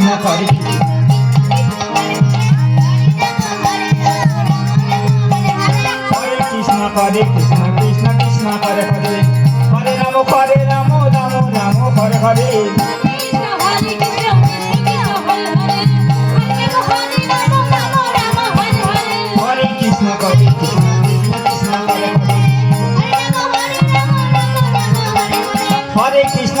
Krishna Hare Krishna Hare Krishna Krishna Krishna Krishna Hare. Hare Ram Hare Ram Ram Ram, Hare Hare. Hare Krishna Hare Krishna Krishna Krishna, Hare Hare. Hare Krishna.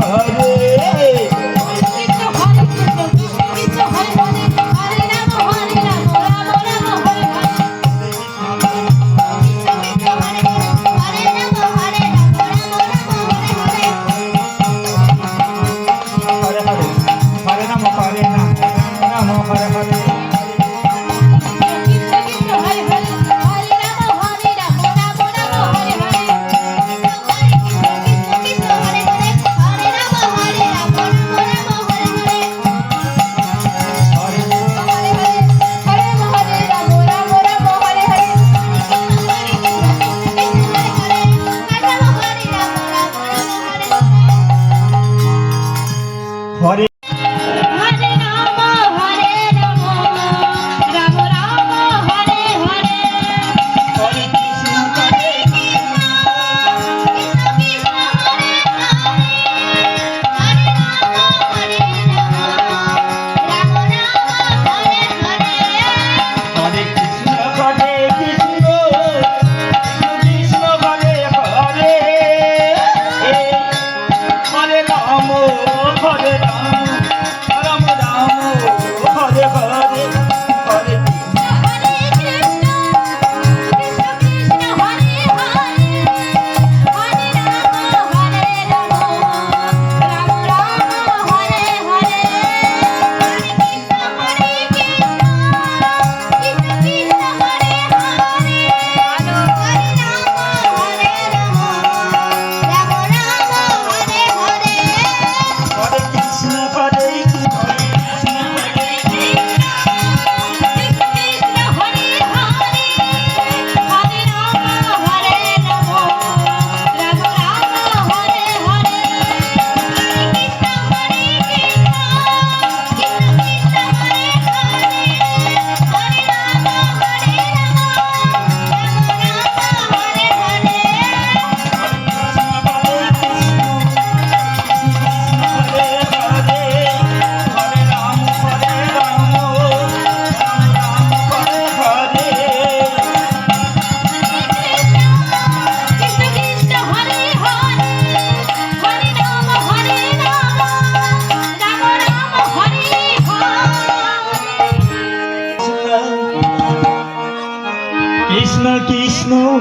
Hare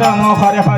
Ram Ram Hare Hare Hare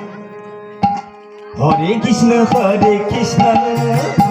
Hare Krishna Hare Krishna.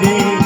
Maria.